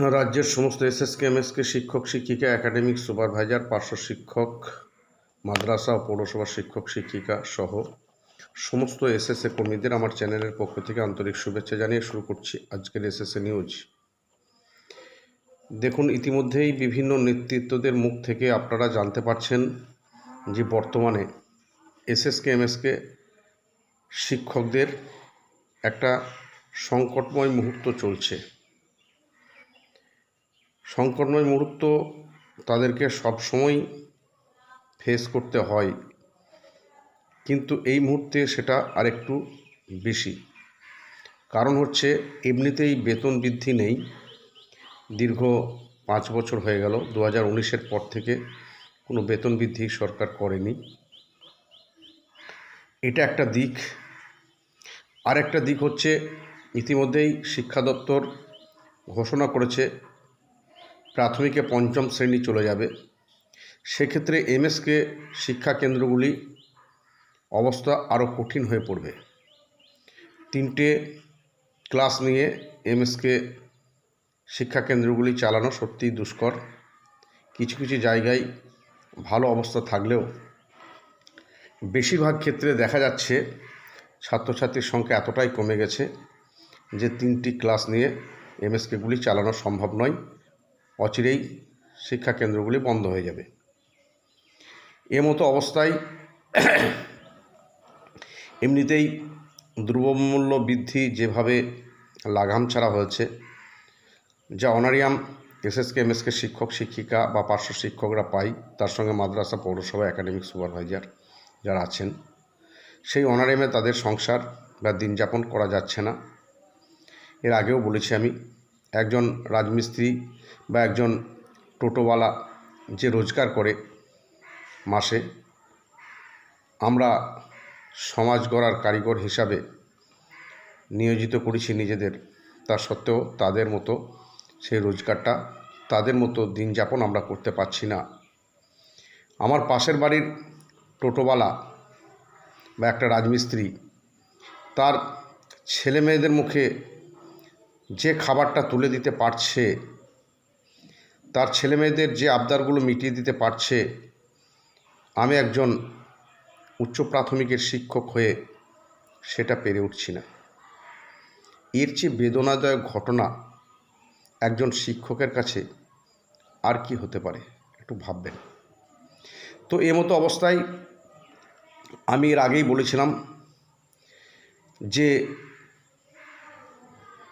রাজ্যের সমস্ত SSK, MSK শিক্ষক, শিক্ষিকা, একাডেমিক সুপারভাইজার, পার্শ্ব শিক্ষক, মাদ্রাসা ও পৌরসভার শিক্ষক, শিক্ষিকা সহ সমস্ত এসএসএ কর্মীদের আমার চ্যানেলের পক্ষ থেকে আন্তরিক শুভেচ্ছা জানিয়ে শুরু করছি আজকের এসএসএ নিউজ। দেখুন, ইতিমধ্যেই বিভিন্ন নেতৃত্বদের মুখ থেকে আপনারা জানতে পারছেন যে বর্তমানে এসএসকে, এমএসকে শিক্ষকদের একটা সংকটময় মুহূর্ত চলছে। সংকটময় মুহূর্ত তাদেরকে সবসময় ফেস করতে হয়। কিন্তু এই মুহূর্তে সেটা আরেকটু বেশি। কারণ হচ্ছে এমনিতেই বেতন বৃদ্ধি নেই। দীর্ঘ পাঁচ বছর হয়ে গেল। দু হাজার উনিশের পর থেকে কোনো বেতন বৃদ্ধি সরকার করেনি। এটা একটা দিক। আর একটা দিক হচ্ছে ইতিমধ্যেই শিক্ষা দপ্তর ঘোষণা করেছে প্রাথমিকে পঞ্চম শ্রেণি চলে যাবে। সেক্ষেত্রে এমএসকে শিক্ষা কেন্দ্রগুলি অবস্থা আরও কঠিন হয়ে পড়বে। তিনটে ক্লাস নিয়ে এমএসকে শিক্ষা কেন্দ্রগুলি চালানো সত্যিই দুষ্কর। কিছু কিছু জায়গায় ভালো অবস্থা থাকলেও বেশিরভাগ ক্ষেত্রে দেখা যাচ্ছে ছাত্রছাত্রীর সংখ্যা এতটাই কমে গেছে যে তিনটি ক্লাস নিয়ে এমএসকেগুলি চালানো সম্ভব নয়। অচিরেই শিক্ষা কেন্দ্রগুলি বন্ধ হয়ে যাবে। এ মতো অবস্থায় এমনিতেই দ্রব্যমূল্য বৃদ্ধি যেভাবে লাগাম ছাড়া হয়েছে, যা অনারিয়াম, এসএসকে, এমএসকে শিক্ষক, শিক্ষিকা বা পার্শ্ব শিক্ষকরা পায়, তার সঙ্গে মাদ্রাসা, পৌরসভা, একাডেমিক সুপারভাইজার যারা আছেন, সেই অনারিয়ামে তাদের সংসার বা দিন যাপন করা যাচ্ছে না। এর আগেও বলেছি আমি একজন রাজমিস্ত্রি বা একজন টোটোওয়ালা যে রোজগার করে মাসে, আমরা সমাজ গড়ার কারিগর হিসাবে নিয়োজিত করেছি নিজেদের। তা সত্ত্বেও তাদের মতো সেই রোজগারটা, তাদের মতো দিন যাপন আমরা করতে পারছি না। আমার পাশের বাড়ির টোটোওয়ালা বা একটা রাজমিস্ত্রি, তার ছেলে মেয়েদের মুখে যে খাবারটা তুলে দিতে পারছে, তার ছেলে মেয়েদের যে আবদারগুলো মিটিয়ে দিতে পারছে, আমি একজন উচ্চ প্রাথমিকের শিক্ষক হয়ে সেটা পেরে উঠছি না। এর চেয়ে বেদনাদায়ক ঘটনা একজন শিক্ষকের কাছে আর কি হতে পারে, একটু ভাববেন। তো এ মতো অবস্থায় আমি এর আগেই বলেছিলাম যে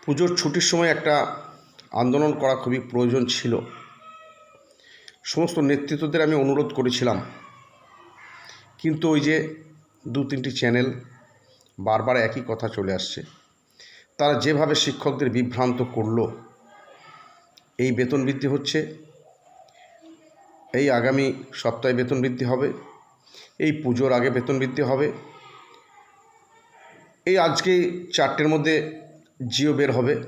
পুজোর ছুটির সময় একটা আন্দোলন করা খুবই প্রয়োজন ছিল। সমস্ত নেতৃত্বদের আমি অনুরোধ করেছিলাম। কিন্তু ওই যে দু তিনটি চ্যানেল বারবার একই কথা চলে আসছে। তারা যেভাবে শিক্ষকদের বিভ্রান্ত করল, এই বেতন বৃদ্ধি হচ্ছে। এই আগামী সপ্তাহে বেতন বৃদ্ধি হবে। এই পুজোর আগে বেতন বৃদ্ধি হবে। এই আজকে চারটের মধ্যে জিও বের হবে।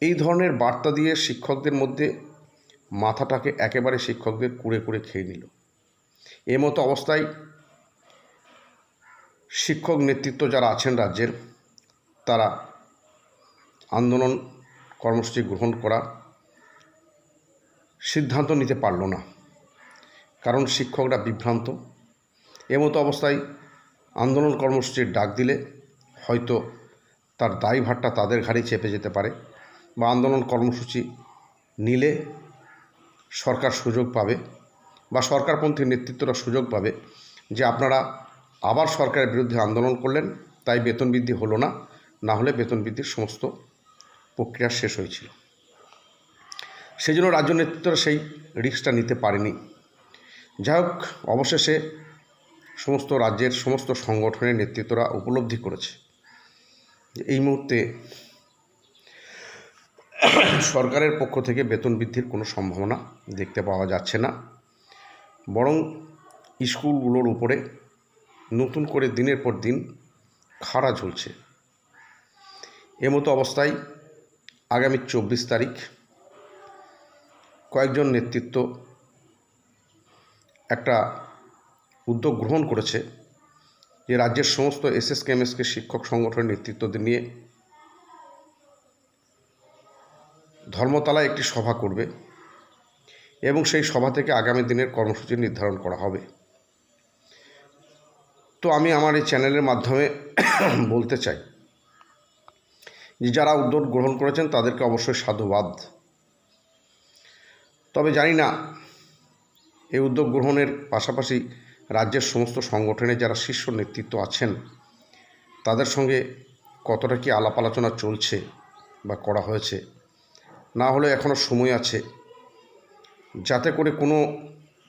এই ধরনের বার্তা দিয়ে শিক্ষকদের মধ্যে মাথাটাকে একেবারে শিক্ষকদের কুড়ে কুড়ে খেয়ে নিল। এ মতো অবস্থায় শিক্ষক নেতৃত্ব যারা আছেন রাজ্যের, তারা আন্দোলন কর্মসূচি গ্রহণ করা সিদ্ধান্ত নিতে পারল না। কারণ শিক্ষকরা বিভ্রান্ত। এমতো অবস্থায় আন্দোলন কর্মসূচির ডাক দিলে হয়তো তার দায়ভারটা তাদের ঘাড়ে চেপে যেতে পারে বা আন্দোলন কর্মসূচি নিলে সরকার সুযোগ পাবে বা সরকারপন্থী নেতৃত্বরা সুযোগ পাবে যে আপনারা আবার সরকারের বিরুদ্ধে আন্দোলন করলেন, তাই বেতন বৃদ্ধি হলো না না হলে বেতন বৃদ্ধির সমস্ত প্রক্রিয়া শেষ হয়েছিল। সেই জন্য রাজ্য নেতৃত্বরা সেই রিস্কটা নিতে পারেনি। যাই হোক, অবশেষে সমস্ত রাজ্যের সমস্ত সংগঠনের নেতৃত্বরা উপলব্ধি করেছে। এই মুহূর্তে সরকারের পক্ষ থেকে বেতন বৃদ্ধির কোনো সম্ভাবনা দেখতে পাওয়া যাচ্ছে না। বরং স্কুলগুলোর উপরে নতুন করে দিনের পর দিন খাড়া ঝুলছে। এমতো অবস্থায় আগামী চব্বিশ তারিখ কয়েকজন নেতৃত্ব একটা উদ্যোগ গ্রহণ করেছে যে রাজ্যের সমস্ত এসএসকে, এমএসকে শিক্ষক সংগঠনের নেতৃত্বদের নিয়ে ধর্মতলায় একটি সভা করবে এবং সেই সভা থেকে আগামী দিনের কর্মসূচি নির্ধারণ করা হবে। তো আমি আমার এই চ্যানেলের মাধ্যমে বলতে চাই যে যারা উদ্যোগ গ্রহণ করেছেন তাদেরকে অবশ্যই সাধুবাদ। তবে জানি না, এই উদ্যোগ গ্রহণের পাশাপাশি রাজ্যের সমস্ত সংগঠনে যারা শীর্ষ নেতৃত্ব আছেন, তাদের সঙ্গে কতটা কি আলাপ আলোচনা চলছে বা করা হয়েছে? না হলে এখনও সময় আছে। যাতে করে কোনো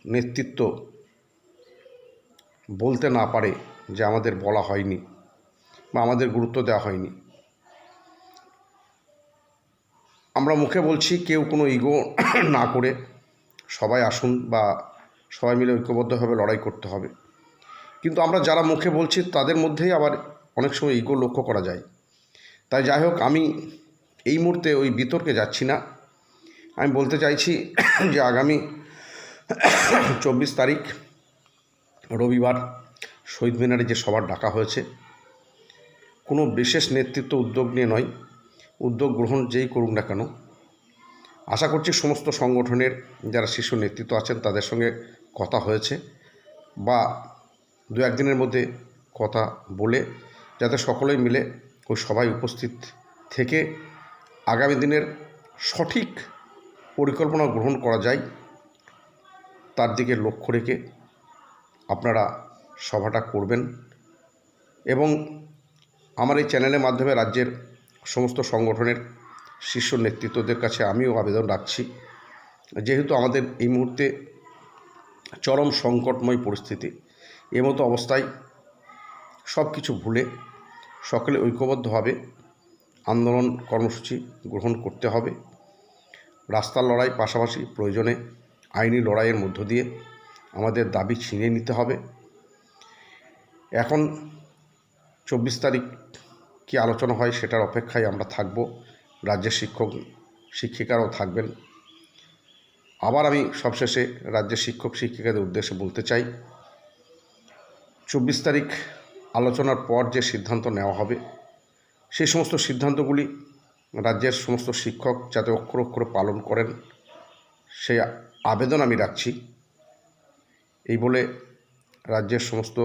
নেতৃত্ব বলতে না পারে যে আমাদের বলা হয়নি বা আমাদের গুরুত্ব দেওয়া হয়নি। আমরা মুখে বলছি, কেউ কোনো ইগো না করে সবাই আসুন বা সবাই মিলে ঐক্যবদ্ধভাবে লড়াই করতে হবে। কিন্তু আমরা যারা মুখে বলছি, তাদের মধ্যেই আবার অনেক সময় ইগো লক্ষ্য করা যায়। তাই যাই হোক, আমি এই মুহূর্তে ওই বিতর্কে যাচ্ছি না। আমি বলতে চাইছি যে আগামী চব্বিশ তারিখ, রবিবার শহীদ মিনারে যে সবার ডাকা হয়েছে, কোনো বিশেষ নেতৃত্ব উদ্যোগ নিয়ে নয়, উদ্যোগ গ্রহণ যেই করুক না কেন। আশা করছি সমস্ত সংগঠনের যারা শীর্ষ নেতৃত্ব আছেন, তাদের সঙ্গে কথা হয়েছে বা দু একদিনের মধ্যে কথা বলে যাতে সকলেই মিলে ওই সভায় উপস্থিত থেকে আগামী দিনের সঠিক পরিকল্পনা গ্রহণ করা যায়, তার দিকে লক্ষ্য রেখে আপনারা সভাটা করবেন এবং আমার এই চ্যানেলের মাধ্যমে রাজ্যের সমস্ত সংগঠনের শীর্ষ নেতৃত্বদের কাছে আমিও আবেদন রাখছি। যেহেতু আমাদের এই মুহূর্তে চরম সংকটময় পরিস্থিতি। এমতো অবস্থায় সব কিছু ভুলে সকলে ঐক্যবদ্ধভাবে আন্দোলন কর্মসূচি গ্রহণ করতে হবে। রাস্তার লড়াই পাশাপাশি প্রয়োজনে আইনি লড়াইয়ের মধ্য দিয়ে আমাদের দাবি ছিনিয়ে নিতে হবে। এখন চব্বিশ তারিখ কি আলোচনা হয় সেটার অপেক্ষায় আমরা থাকব। রাজ্যের শিক্ষক, শিক্ষিকারাও থাকবেন। আবার আমি সবশেষে রাজ্যের শিক্ষক শিক্ষিকাদের উদ্দেশ্যে বলতে চাই, চব্বিশ তারিখ আলোচনার পর যে সিদ্ধান্ত নেওয়া হবে, সেই সমস্ত সিদ্ধান্তগুলি রাজ্যের সমস্ত শিক্ষক যাতে অক্ষর অক্ষরে পালন করেন, সেই আবেদন আমি রাখছি। এই বলে রাজ্যের সমস্ত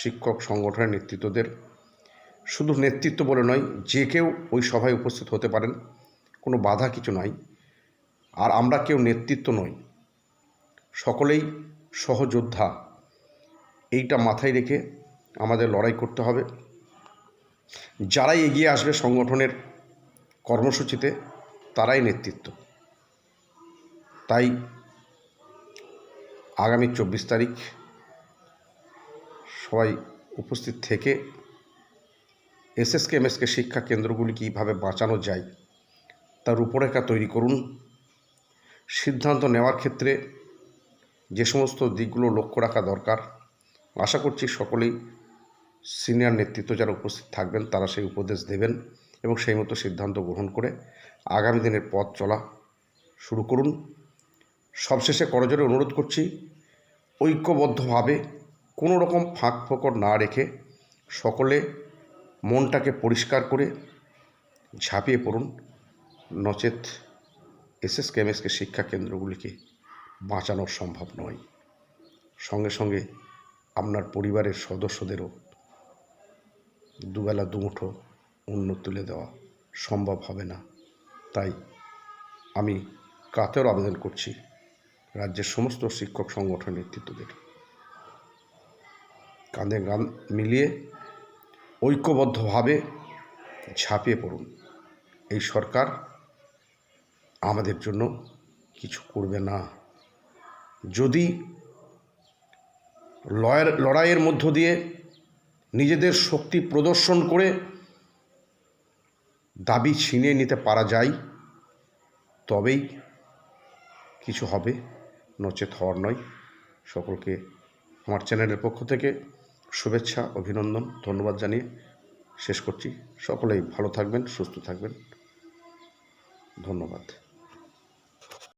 শিক্ষক সংগঠনের নেতৃত্বদের, শুধু নেতৃত্ব বলে নয়, যে কেউ ওই সভায় উপস্থিত হতে পারেন, কোনো বাধা কিছু নাই। আর আমরা কেউ নেতৃত্ব নই। সকলেই সহযোদ্ধা। এইটা মাথায় রেখে আমাদের লড়াই করতে হবে। যারাই এগিয়ে আসবে সংগঠনের কর্মসূচিতে, তারাই নেতৃত্ব। তাই আগামী চব্বিশ তারিখ সবাই উপস্থিত থেকে এসএসকে এমএসকে শিক্ষা কেন্দ্রগুলি কীভাবে বাঁচানো যায়, তার রূপরেখা তৈরি করুন। সিদ্ধান্ত নেওয়ার ক্ষেত্রে যে সমস্ত দিকগুলো লক্ষ্য রাখা দরকার, আশা করছি সকলেই সিনিয়র নেতৃত্ব যারা উপস্থিত থাকবেন তারা সেই উপদেশ দেবেন এবং সেই মতো সিদ্ধান্ত গ্রহণ করে আগামী দিনের পথ চলা শুরু করুন। সবশেষে করজোরে অনুরোধ করছি, ঐক্যবদ্ধভাবে কোনো রকম ফাঁক ফোকর না রেখে সকলে মনটাকে পরিষ্কার করে ঝাঁপিয়ে পড়ুন, নচেত এসএস কেমএসকে শিক্ষা কেন্দ্রগুলিকে বাঁচানো সম্ভব নয়। সঙ্গে সঙ্গে আপনার পরিবারের সদস্যদেরও দুবেলা দুমুঠো অন্ন তুলে দেওয়া সম্ভব হবে না। তাই আমি কাতের আবেদন করছি রাজ্যের সমস্ত শিক্ষক সংগঠন নেতৃত্বদের। কাঁধে গান মিলিয়ে ঐক্যবদ্ধভাবে ঝাঁপিয়ে পড়ুন। এই সরকার আমাদের জন্য কিছু করবে না। যদি লয়ের, লড়াইয়ের মধ্য দিয়ে নিজেদের শক্তি প্রদর্শন করে দাবি ছিনিয়ে নিতে পারা যায়, তবেই কিছু হবে। নচেত হওয়ার নয়। সকলকে আমার চ্যানেলের পক্ষ থেকে শুভেচ্ছা, অভিনন্দন, ধন্যবাদ জানিয়ে শেষ করছি। সকলেই ভালো থাকবেন, সুস্থ থাকবেন। ধন্যবাদ।